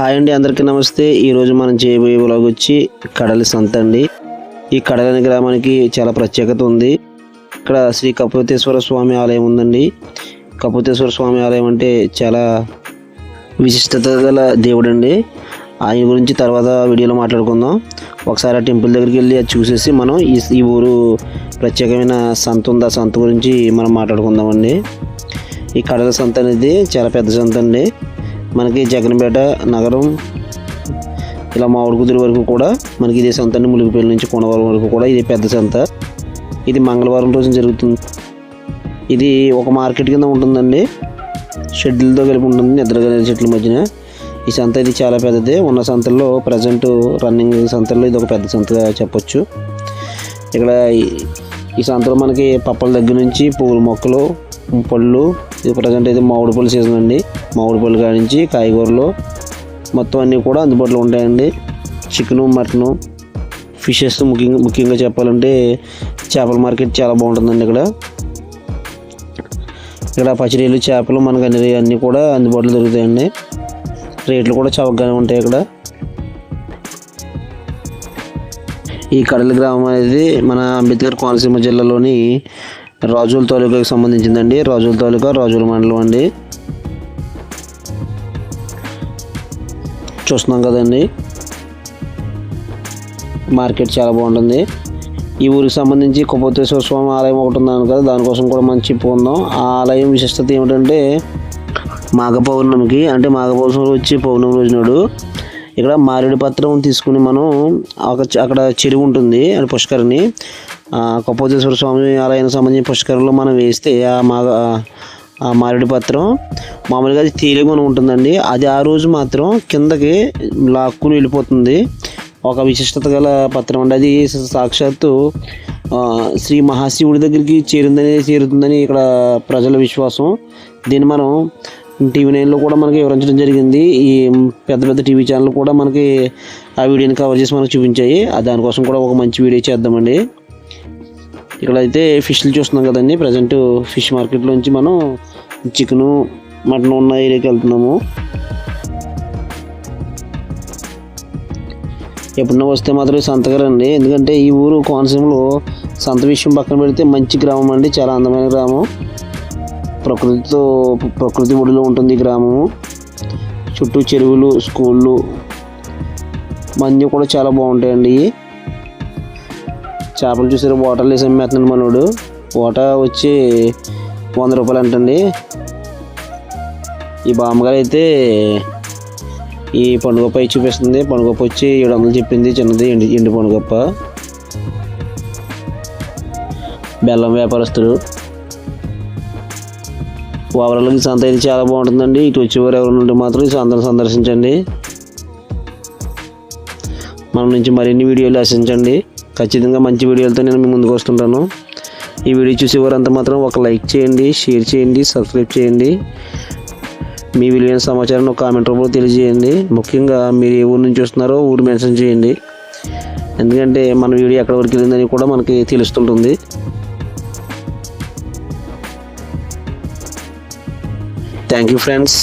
Hi అండి అందరికీ నమస్తే. ఈరోజు మనం చేయబోయే వ్లాగ్ వచ్చి కడలి సంత అండి. ఈ కడలని గ్రామానికి చాలా ప్రత్యేకత ఉంది. ఇక్కడ శ్రీ కపూతేశ్వర స్వామి ఆలయం ఉందండి. కపూతేశ్వర స్వామి ఆలయం అంటే చాలా విశిష్టత గల దేవుడు అండి ఆయన గురించి తర్వాత వీడియోలో మాట్లాడుకుందాం. ఒకసారి ఆ టెంపుల్ దగ్గరికి వెళ్ళి అది చూసేసి మనం ఈ ఈ ఊరు ప్రత్యేకమైన సంత ఉంది? ఆ సంత గురించి మనం మాట్లాడుకుందామండి. ఈ కడల సంత అనేది చాలా పెద్ద సంత అండి. మనకి జగన్పేట నగరం ఇలా మామిడికుదిరి వరకు కూడా మనకి ఇదే సంత అండి. ములిగిపల్లి నుంచి కొనవరం వరకు కూడా ఇది పెద్ద సంత. ఇది మంగళవారం రోజున జరుగుతుంది. ఇది ఒక మార్కెట్ కింద ఉంటుందండి. షెడ్లతో కలిపి ఉంటుంది నిద్రగల చెట్ల మధ్యన. ఈ సంత ఇది చాలా పెద్దది. ఉన్న సంతల్లో ప్రజెంట్ రన్నింగ్ సంతల్లో ఇది ఒక పెద్ద సంతగా చెప్పొచ్చు. ఇక్కడ ఈ- ఈ సంతలో మనకి పప్పల దగ్గర నుంచి పువ్వుల మొక్కలు పళ్ళు ఇది ప్రజెంట్ అయితే మామిడి పళ్ళు సీజన్ అండి. మామిడి పళ్ళు కానించి నుంచి కాయగూరలు మొత్తం అన్నీ కూడా అందుబాటులో ఉంటాయండి. చికెను మటను ఫిషెస్ ముఖ్యంగా ముఖ్యంగా చెప్పాలంటే చేపల మార్కెట్ చాలా బాగుంటుందండి ఇక్కడ. ఇక్కడ పచ్చిరీలు చేపలు మనకు అన్ని అన్నీ కూడా అందుబాటులో దొరుకుతాయండి. రేట్లు కూడా చౌకగానే ఉంటాయి ఇక్కడ. ఈ కడల గ్రామం అనేది మన అంబేద్కర్ కోనసీమ జిల్లాలోని రాజుల తాలూకాకి సంబంధించిందండి. రాజుల తాలూకా రాజుల మండలం అండి. చూస్తున్నాం కదండి. మార్కెట్ చాలా బాగుంటుంది. ఈ ఊరికి సంబంధించి కుపోతేశ్వర స్వామి ఆలయం ఒకటి ఉందని కదా దానికోసం కూడా మనం చెప్పుకుందాం ఆ ఆలయం విశిష్టత ఏమిటంటే మాఘ పౌర్ణమికి అంటే మాఘ పౌర్ణమి వచ్చి పౌర్ణమి రోజు నాడు ఇక్కడ మారేడు పత్రం తీసుకుని మనం అక్కడ చెరువు ఉంటుంది అది పుష్కరిని కపోతేశ్వర స్వామి ఆలయానికి సంబంధించిన పుష్కరంలో మనం వేస్తే ఆ మా ఆ మారేడు పత్రం మామూలుగా అది తేలిగా ఉంటుందండి. అది ఆ రోజు మాత్రం కిందకి లాక్కుని వెళ్ళిపోతుంది. ఒక విశిష్టత గల పత్రం అండి. అది సాక్షాత్తు శ్రీ మహాశివుడి దగ్గరికి చేరిందని చేరుతుందని ఇక్కడ ప్రజల విశ్వాసం. దీన్ని మనం టీవీ నైన్లో కూడా మనకి వివరించడం జరిగింది. ఈ పెద్ద పెద్ద టీవీ ఛానల్ కూడా మనకి ఆ వీడియోని కవర్ చేసి మనకు చూపించాయి. ఆ దానికోసం కూడా ఒక మంచి వీడియో చేద్దామండి. ఇక్కడ అయితే ఫిష్లు చూస్తున్నాం కదండి. ప్రజెంట్ ఫిష్ మార్కెట్లోంచి మనం చికెను మటన్ ఉన్న ఏరియాకి వెళ్తున్నాము. ఎప్పుడన్నా వస్తే మాత్రం సంతగారండి రండి ఎందుకంటే ఈ ఊరు కోనసీమలో సంత విషయం పక్కన పెడితే మంచి గ్రామం అండి. చాలా అందమైన గ్రామం. ప్రకృతితో ప్రకృతి ఒడిలో ఉంటుంది ఈ గ్రామము. చుట్టూ చెరువులు స్కూళ్ళు మంది కూడా చాలా బాగుంటాయండి. ఇవి చేపలు చూసారు? వాటర్లు వేసి అమ్మేస్తున్నాడు మనోడు. ఓట వచ్చి వంద రూపాయలు అంటండి. ఈ బామ్మగారు అయితే ఈ పండుగప్ప ఇచ్చి చూపిస్తుంది. పండుగప్ప వచ్చి ఏడు వందలు చెప్పింది. చిన్నది ఎండి ఎండి పండుగప్ప. బెల్లం వ్యాపారస్తుడు. ఓవరాల్గా సంత అయితే చాలా బాగుంటుందండి. ఇటు వచ్చేవారు ఎవరు ఉంటే మాత్రం ఈ సంతను సందర్శించండి. మన నుంచి మరిన్ని వీడియోలు ఆశించండి. ఖచ్చితంగా మంచి వీడియోలతో నేను మీ ముందుకు వస్తుంటాను. ఈ వీడియో చూసేవారంతా మాత్రం ఒక లైక్ చేయండి షేర్ చేయండి సబ్స్క్రైబ్ చేయండి. మీ విలువైన సమాచారం ఒక కామెంట్ రూపంలో తెలియజేయండి. ముఖ్యంగా మీరు ఏ ఊరు నుంచి వస్తున్నారో ఊరు మెన్షన్ చేయండి. ఎందుకంటే మన వీడియో ఎక్కడ వరకు వెళ్ళిందని కూడా మనకి తెలుస్తుంటుంది. Thank you friends